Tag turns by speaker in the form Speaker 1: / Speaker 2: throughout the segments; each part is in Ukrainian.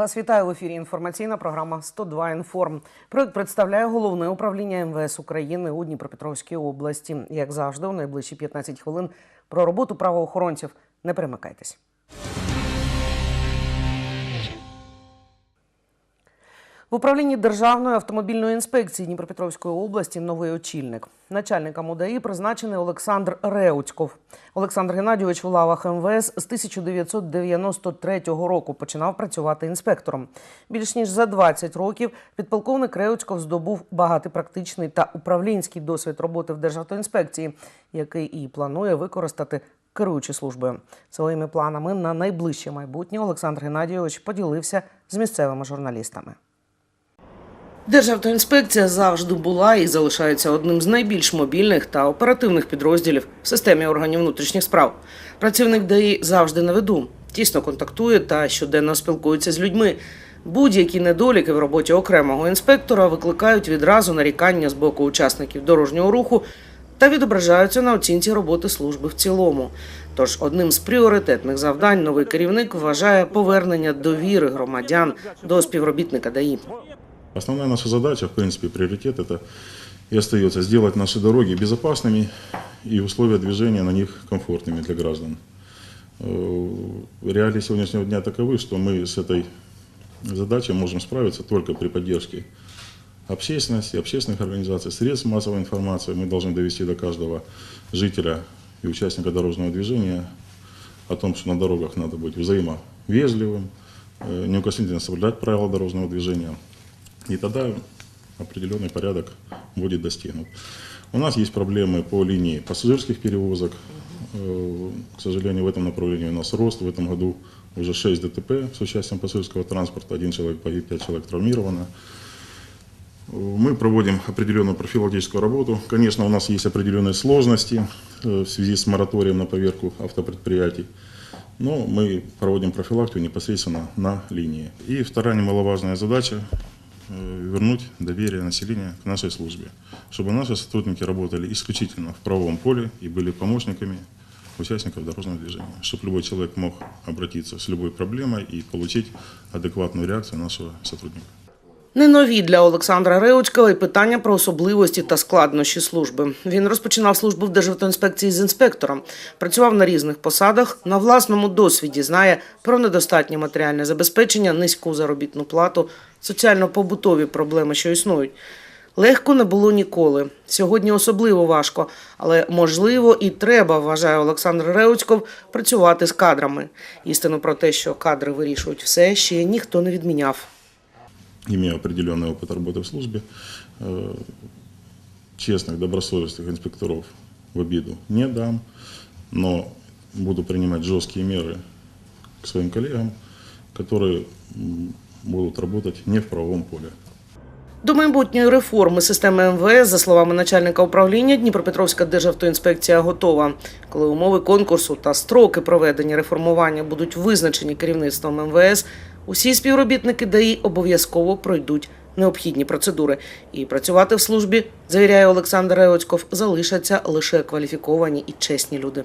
Speaker 1: вас вітаю в ефірі. Інформаційна програма «102 інформ. Проект представляє головне управління МВС України у Дніпропетровській області. Як завжди, у найближчі 15 хвилин про роботу правоохоронців. Не перемикайтесь. В управлінні Державної автомобільної інспекції Дніпропетровської області новий очільник. Начальником УДАІ призначений Олександр Реуцьков. Олександр Геннадійович в лавах МВС з 1993 року починав працювати інспектором. Більш ніж за 20 років підполковник Реуцьков здобув багатий практичний та управлінський досвід роботи в Державтоінспекції, який і планує використати керуючи службою. Своїми планами на найближче майбутнє Олександр Геннадійович поділився з місцевими журналістами. Державтоінспекція завжди була і залишається одним з найбільш мобільних та оперативних підрозділів в системі органів внутрішніх справ. Працівник ДАІ завжди на виду, тісно контактує та щоденно спілкується з людьми. Будь-які недоліки в роботі окремого інспектора викликають відразу нарікання з боку учасників дорожнього руху та відображаються на оцінці роботи служби в цілому. Тож одним з пріоритетних завдань новий керівник вважає повернення довіри громадян до співробітника ДАІ.
Speaker 2: Основная наша задача, в принципе, приоритет это и остается сделать наши дороги безопасными и условия движения на них комфортными для граждан. Э, Реалии сегодняшнего дня таковы, что мы с этой задачей можем справиться только при поддержке общественности, общественных организаций, средств массовой информации. Мы должны довести до каждого жителя и участника дорожного движения о том, что на дорогах надо быть взаимовежливым, э, неукоснительно соблюдать правила дорожного движения. И тогда определенный порядок будет достигнут. У нас есть проблемы по линии пассажирских перевозок. Э, К сожалению, в этом направлении у нас рост. В этом году уже 6 ДТП с участием пассажирского транспорта. Один человек погиб, 5 человек травмировано. Мы проводим определенную профилактическую работу. Конечно, у нас есть определенные сложности э, в связи с мораторием на поверку автопредприятий. Но мы проводим профилактику непосредственно на линии. И вторая немаловажная задача вернуть доверие населения к нашей службе, чтобы наши сотрудники работали исключительно в правовом поле и были помощниками участников дорожного движения, чтобы любой человек мог обратиться с любой проблемой и получить адекватную реакцию нашего сотрудника.
Speaker 1: Не нові для Олександра Реуцького і питання про особливості та складнощі служби. Він розпочинав службу в Державтоінспекції з інспектором, працював на різних посадах, на власному досвіді знає про недостатнє матеріальне забезпечення, низьку заробітну плату, соціально-побутові проблеми, що існують. Легко не було ніколи. Сьогодні особливо важко, але можливо і треба, вважає Олександр Реуцьков, працювати з кадрами. Істину про те, що кадри вирішують все, ще ніхто не відміняв
Speaker 2: имею определенный опыт работы в службе, э, честных, добросовестных инспекторов в обиду не дам, но буду принимать жесткие меры к своим коллегам, которые м, будут работать не в правовом поле.
Speaker 1: До майбутньої реформи системи МВС, за словами начальника управління, Дніпропетровська державтоінспекція готова. Коли умови конкурсу та строки проведення реформування будуть визначені керівництвом МВС, усі співробітники ДАІ обов'язково пройдуть необхідні процедури. І працювати в службі, завіряє Олександр Реоцьков, залишаться лише кваліфіковані і чесні люди.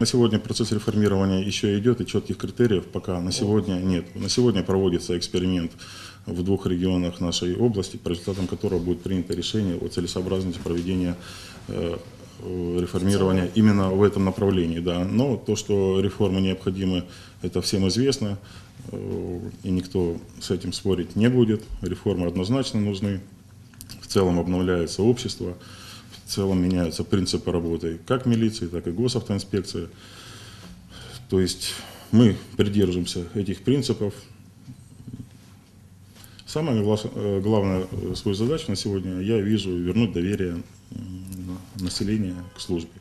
Speaker 2: На сегодня процесс реформирования еще идет, и четких критериев пока на сегодня нет. На сегодня проводится эксперимент в двух регионах нашей области, по результатам которого будет принято решение о целесообразности проведения э, э, реформирования именно в этом направлении. Да. Но то, что реформы необходимы, это всем известно, э, И никто с этим спорить не будет. Реформы однозначно нужны. В целом обновляется общество, в целом меняются принципы работы как милиции, так и госавтоинспекции. То есть мы придерживаемся этих принципов. Гла- э, главное э, свою задачу на сегодня я вижу вернуть доверие населения к службе.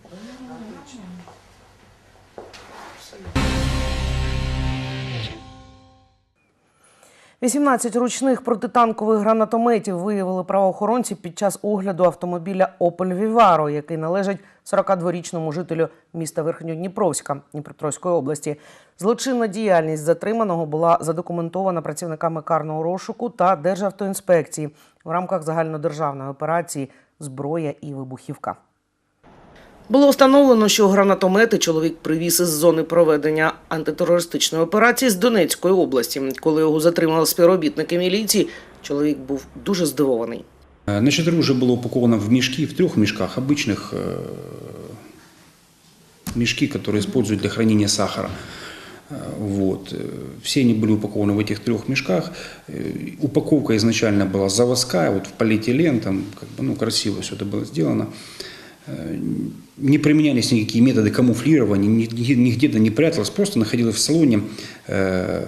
Speaker 1: 18 ручних протитанкових гранатометів виявили правоохоронці під час огляду автомобіля Opel Vivaro, який належить 42-річному жителю міста Верхньодніпровська Дніпропетровської області. Злочинна діяльність затриманого була задокументована працівниками карного розшуку та Державтоінспекції в рамках загальнодержавної операції Зброя і вибухівка. Було встановлено, що гранатомети чоловік привіз із зони проведення антитерористичної операції з Донецької області. Коли його затримали співробітники міліції, чоловік був дуже здивований.
Speaker 3: Э, Значит, оружие было упаковано в мешки, в трех мешках, обычных э, мешки, которые используют для хранения сахара. Э, Вот. э, Все они были упакованы в этих трех мешках. Э, Упаковка изначально была заводская, вот в полиэтилен, там как бы, ну, красиво все это было сделано. Э, Не применялись никакие методы камуфлирования, нигде, нигде не пряталось, просто находилось в салоне э,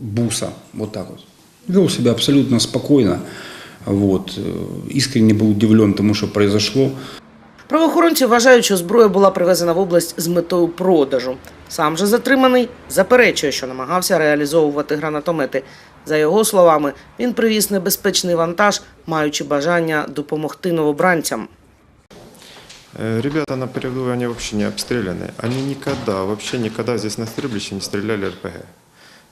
Speaker 3: буса, вот так вот. Вел себя абсолютно спокойно, вот. Э, Искренне был удивлен тому, что произошло.
Speaker 1: Правоохоронці вважають, що зброя була привезена в область з метою продажу. Сам же затриманий заперечує, що намагався реалізовувати гранатомети. За його словами, він привіз небезпечний вантаж, маючи бажання допомогти новобранцям.
Speaker 4: Э, Ребята на передовой, они вообще не обстреляны. Они никогда, вообще никогда здесь на стрельбище не стреляли РПГ.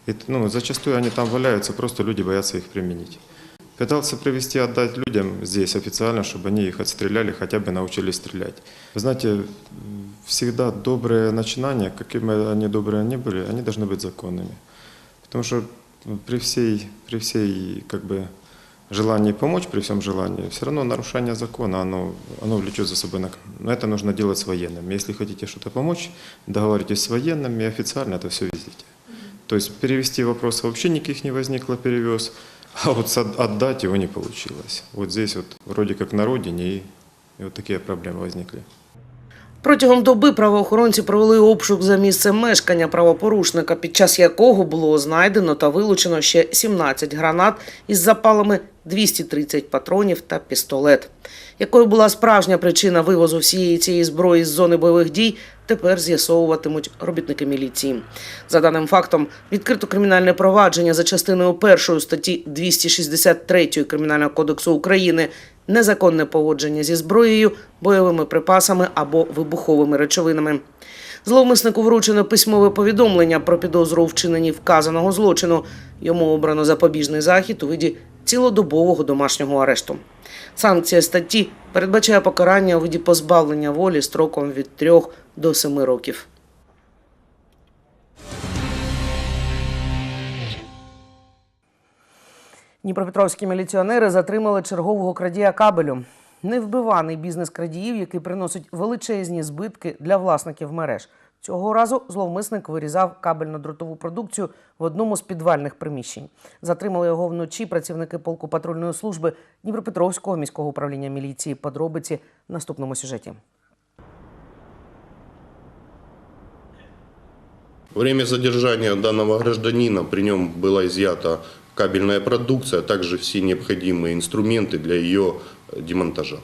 Speaker 4: И, ну, зачастую они там валяются, просто люди боятся их применить. Пытался привести, отдать людям здесь официально, чтобы они их отстреляли, хотя бы научились стрелять. Вы знаете, всегда добрые начинания, какими они добрые ни были, они должны быть законными. Потому что при всей, при всей как бы, желании помочь, при всем желании, все равно нарушение закона, оно, оно влечет за собой нак- Но это нужно делать с военными. Если хотите что-то помочь, договоритесь с военными, официально это все везите. То есть перевести вопрос вообще никаких не возникло, перевез, а вот с- отдать его не получилось. Вот здесь вот вроде как на родине, и, и вот такие проблемы возникли.
Speaker 1: Протягом доби правоохоронці провели обшук за місцем мешкання правопорушника, під час якого було знайдено та вилучено ще 17 гранат із запалами 230 патронів та пістолет. Якою була справжня причина вивозу всієї цієї зброї з зони бойових дій, тепер з'ясовуватимуть робітники міліції. За даним фактом, відкрито кримінальне провадження за частиною першої статті 263 Кримінального кодексу України незаконне поводження зі зброєю, бойовими припасами або вибуховими речовинами. Зловмиснику вручено письмове повідомлення про підозру у вчиненні вказаного злочину. Йому обрано запобіжний захід у виді цілодобового домашнього арешту. Санкція статті передбачає покарання у виді позбавлення волі строком від 3 до 7 років. Дніпропетровські міліціонери затримали чергового крадія кабелю. Невбиваний бізнес крадіїв, який приносить величезні збитки для власників мереж. Цього разу зловмисник вирізав кабельно-дротову продукцію в одному з підвальних приміщень. Затримали його вночі працівники полку патрульної служби Дніпропетровського міського управління міліції. Подробиці в наступному сюжеті.
Speaker 5: Во время задержания данного гражданина при нем была изъята кабельная продукция, а также все необходимые инструменты для ее э, демонтажа.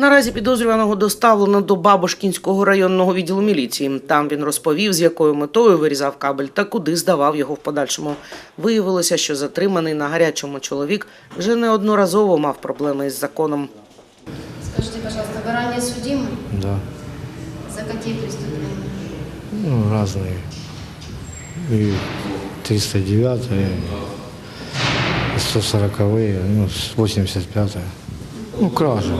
Speaker 1: Наразі підозрюваного доставлено до Бабушкінського районного відділу міліції. Там він розповів, з якою метою вирізав кабель та куди здавав його в подальшому. Виявилося, що затриманий на гарячому чоловік вже неодноразово мав проблеми із законом.
Speaker 6: Скажите, пожалуйста, вы ранее судимы?
Speaker 7: Да,
Speaker 6: За какие преступления?
Speaker 7: ну, разные. И 309 и 140 ну, с 85 Ну, кражи.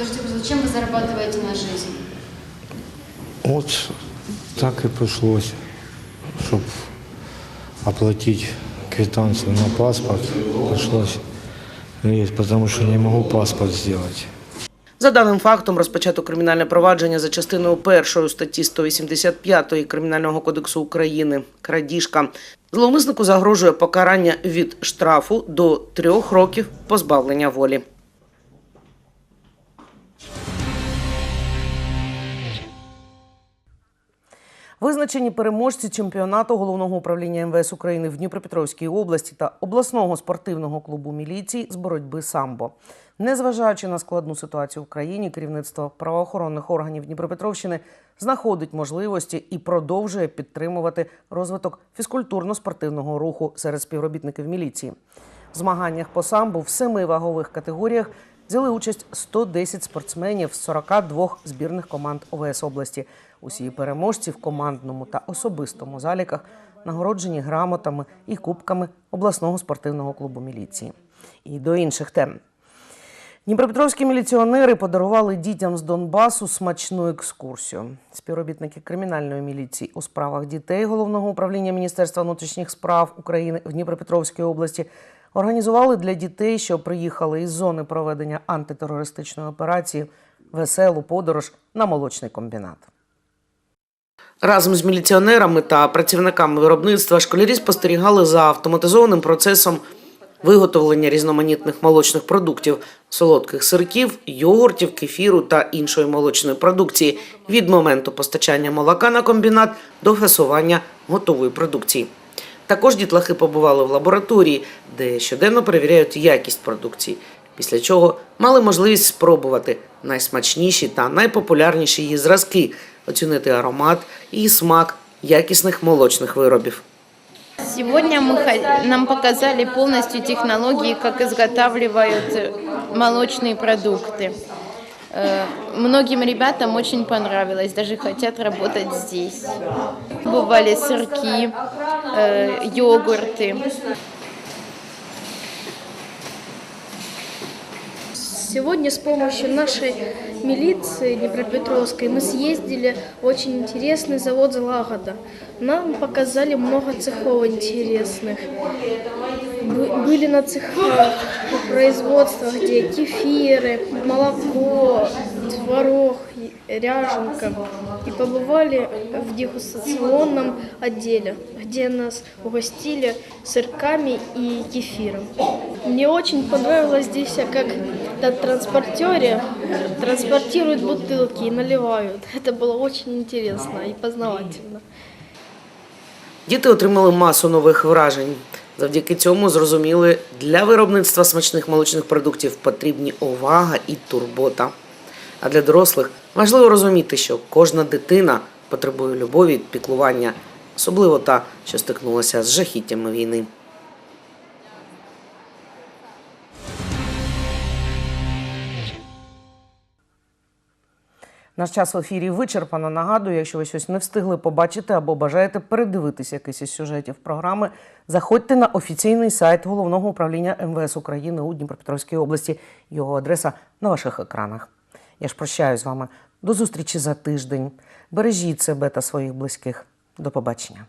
Speaker 6: Скажите, пожалуйста, чем вы зарабатываете на жизнь?
Speaker 7: Вот так и пришлось, чтобы оплатить квитанцию на паспорт, пришлось лезть, потому что не могу паспорт сделать.
Speaker 1: За даним фактом розпочато кримінальне провадження за частиною першої статті 185 Кримінального кодексу України крадіжка. Зловмиснику загрожує покарання від штрафу до трьох років позбавлення волі. Визначені переможці чемпіонату головного управління МВС України в Дніпропетровській області та обласного спортивного клубу міліції з боротьби самбо. Незважаючи на складну ситуацію в країні, керівництво правоохоронних органів Дніпропетровщини знаходить можливості і продовжує підтримувати розвиток фізкультурно-спортивного руху серед співробітників міліції. В змаганнях по самбо в семи вагових категоріях взяли участь 110 спортсменів з 42 збірних команд ОВС області. Усі переможці в командному та особистому заліках нагороджені грамотами і кубками обласного спортивного клубу міліції. І до інших тем. Дніпропетровські міліціонери подарували дітям з Донбасу смачну екскурсію. Співробітники кримінальної міліції у справах дітей головного управління Міністерства внутрішніх справ України в Дніпропетровській області організували для дітей, що приїхали із зони проведення антитерористичної операції, веселу подорож на молочний комбінат. Разом з міліціонерами та працівниками виробництва школярі спостерігали за автоматизованим процесом виготовлення різноманітних молочних продуктів, солодких сирків, йогуртів, кефіру та іншої молочної продукції від моменту постачання молока на комбінат до фасування готової продукції. Також дітлахи побували в лабораторії, де щоденно перевіряють якість продукції, після чого мали можливість спробувати найсмачніші та найпопулярніші її зразки, оцінити аромат і смак якісних молочних виробів.
Speaker 8: Сегодня мы, хо- нам показали полностью технологии, как изготавливают э, молочные продукты. Э, Многим ребятам очень понравилось, даже хотят работать здесь. Бывали сырки, э, йогурты.
Speaker 9: Сегодня с помощью нашей милиции Днепропетровской мы съездили в очень интересный завод «Лагода». Нам показали много цехов интересных. Бы- Были на цехах производства, где кефиры, молоко, творог, ряженка. И побывали в дегустационном отделе, где нас угостили сырками и кефиром. Мне очень понравилось здесь, как на транспортере транспортируют бутылки и наливают. Это было очень интересно и познавательно.
Speaker 1: Діти отримали масу нових вражень. Завдяки цьому зрозуміли, для виробництва смачних молочних продуктів потрібні увага і турбота. А для дорослих важливо розуміти, що кожна дитина потребує любові і піклування, особливо та, що стикнулася з жахіттями війни. Наш час в ефірі вичерпано. Нагадую, якщо ви щось не встигли побачити або бажаєте передивитися якийсь із сюжетів програми, заходьте на офіційний сайт головного управління МВС України у Дніпропетровській області. Його адреса на ваших екранах. Я ж прощаюсь з вами. До зустрічі за тиждень. Бережіть себе та своїх близьких. До побачення.